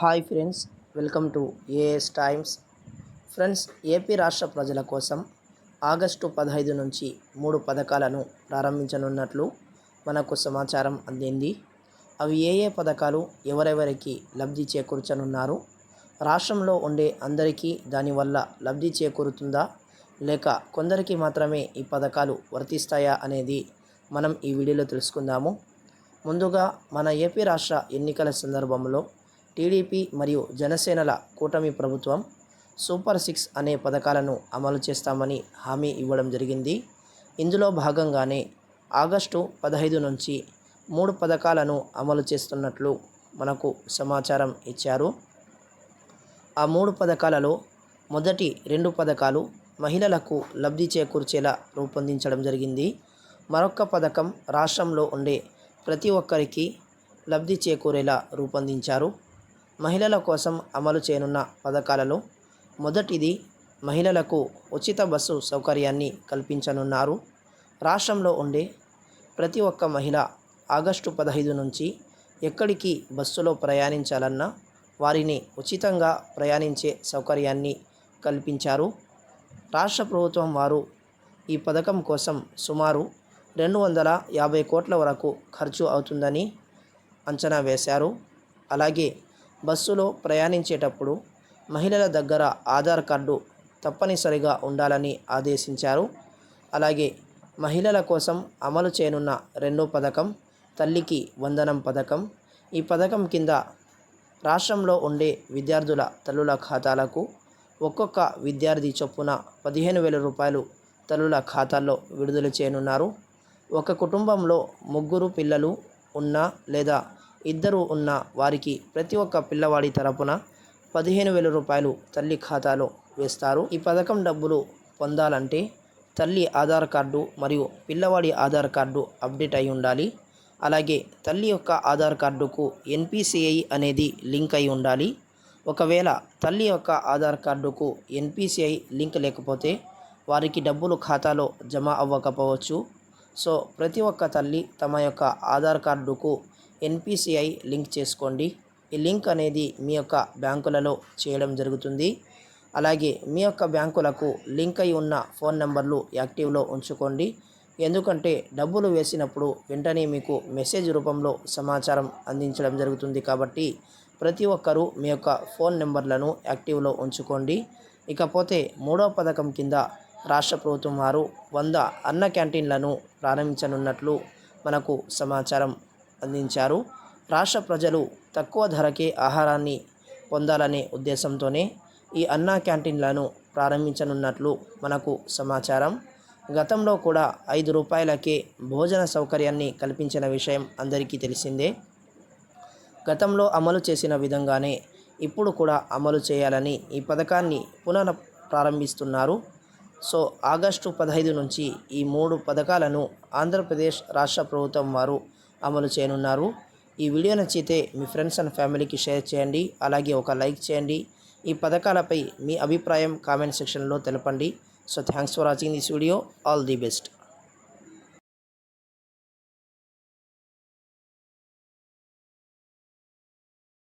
Hi friends welcome to AS Times friends AP రాష్ట్ర ప్రజల కోసం ఆగస్టు పదహైదు నుంచి మూడు పథకాలను ప్రారంభించనున్నట్లు మనకు సమాచారం అందింది. అవి ఏ ఏ పథకాలు ఎవరెవరికి లబ్ధి చేకూర్చనున్నారు? రాష్ట్రంలో ఉండే అందరికీ దానివల్ల లబ్ధి చేకూరుతుందా? లేక కొందరికి మాత్రమే ఈ పథకాలు వర్తిస్తాయా అనేది మనం ఈ వీడియోలో తెలుసుకుందాము. ముందుగా మన ఏపీ రాష్ట్ర ఎన్నికల సందర్భంలో టీడీపీ మరియు జనసేనల కూటమి ప్రభుత్వం సూపర్ సిక్స్ అనే పథకాలను అమలు చేస్తామని హామీ ఇవ్వడం జరిగింది. ఇందులో భాగంగానే ఆగస్టు పదహైదు నుంచి మూడు పథకాలను అమలు చేస్తున్నట్లు మనకు సమాచారం ఇచ్చారు. ఆ మూడు పథకాలలో మొదటి రెండు పథకాలు మహిళలకు లబ్ధి చేకూర్చేలా రూపొందించడం జరిగింది. మరొక పథకం రాష్ట్రంలో ఉండే ప్రతి ఒక్కరికి లబ్ధి చేకూరేలా రూపొందించారు. మహిళల కోసం అమలు చేయనున్న పథకాలలో మొదటిది మహిళలకు ఉచిత బస్సు సౌకర్యాన్ని కల్పించనున్నారు. రాష్ట్రంలో ఉండే ప్రతి ఒక్క మహిళ ఆగస్టు పదహైదు నుంచి ఎక్కడికి బస్సులో ప్రయాణించాలన్నా వారిని ఉచితంగా ప్రయాణించే సౌకర్యాన్ని కల్పించారు. రాష్ట్ర ప్రభుత్వం వారు ఈ పథకం కోసం సుమారు రెండు వందల యాభై కోట్ల వరకు ఖర్చు అవుతుందని అంచనా వేశారు. అలాగే బస్సులో ప్రయాణించేటప్పుడు మహిళల దగ్గర ఆధార్ కార్డు తప్పనిసరిగా ఉండాలని ఆదేశించారు. అలాగే మహిళల కోసం అమలు చేయనున్న రెండో పథకం తల్లికి వందనం పథకం. ఈ పథకం కింద రాష్ట్రంలో ఉండే విద్యార్థుల తల్లుల ఖాతాలకు ఒక్కొక్క విద్యార్థి చొప్పున పదిహేను వేల రూపాయలు తల్లుల ఖాతాల్లో విడుదల చేయనున్నారు. ఒక కుటుంబంలో ముగ్గురు పిల్లలు ఉన్నా లేదా ఇద్దరు ఉన్న వారికి ప్రతి ఒక్క పిల్లవాడి తరపున పదిహేను వేల రూపాయలు తల్లి ఖాతాలో వేస్తారు. ఈ పథకం డబ్బులు పొందాలంటే తల్లి ఆధార్ కార్డు మరియు పిల్లవాడి ఆధార్ కార్డు అప్డేట్ అయి ఉండాలి. అలాగే తల్లి యొక్క ఆధార్ కార్డుకు ఎన్పిసిఐ అనేది లింక్ అయి ఉండాలి. ఒకవేళ తల్లి యొక్క ఆధార్ కార్డుకు ఎన్పిసిఐ లింక్ లేకపోతే వారికి డబ్బులు ఖాతాలో జమ అవ్వకపోవచ్చు. సో ప్రతి ఒక్క తల్లి తమ యొక్క ఆధార్ కార్డుకు ఎన్పిసిఐ లింక్ చేసుకోండి. ఈ లింక్ అనేది మీ యొక్క బ్యాంకులలో చేయడం జరుగుతుంది. అలాగే మీ యొక్క బ్యాంకులకు లింక్ అయి ఉన్న ఫోన్ నెంబర్లు యాక్టివ్లో ఉంచుకోండి. ఎందుకంటే డబ్బులు వేసినప్పుడు వెంటనే మీకు మెసేజ్ రూపంలో సమాచారం అందించడం జరుగుతుంది కాబట్టి ప్రతి ఒక్కరూ మీ యొక్క ఫోన్ నెంబర్లను యాక్టివ్లో ఉంచుకోండి. ఇకపోతే మూడవ పథకం కింద రాష్ట్ర ప్రభుత్వం వారు వంద అన్న క్యాంటీన్లను ప్రారంభించనున్నట్లు మనకు సమాచారం అందించారు. రాష్ట్ర ప్రజలు తక్కువ ధరకే ఆహారాన్ని పొందాలనే ఉద్దేశంతోనే ఈ అన్నా క్యాంటీన్లను ప్రారంభించనున్నట్లు మనకు సమాచారం. గతంలో కూడా ఐదు రూపాయలకే భోజన సౌకర్యాన్ని కల్పించిన విషయం అందరికీ తెలిసిందే. గతంలో అమలు చేసిన విధంగానే ఇప్పుడు కూడా అమలు చేయాలని ఈ పథకాన్ని పునః ప్రారంభిస్తున్నారు. సో ఆగస్టు పదహైదు నుంచి ఈ మూడు పథకాలను ఆంధ్రప్రదేశ్ రాష్ట్ర ప్రభుత్వం వారు అమలు చేయనున్నారు. ఈ వీడియో నచ్చితే మీ ఫ్రెండ్స్ అండ్ ఫ్యామిలీకి షేర్ చేయండి. అలాగే ఒక లైక్ చేయండి. ఈ పథకాలపై మీ అభిప్రాయం కామెంట్ సెక్షన్లో తెలపండి. So thanks for watching this video. All the best.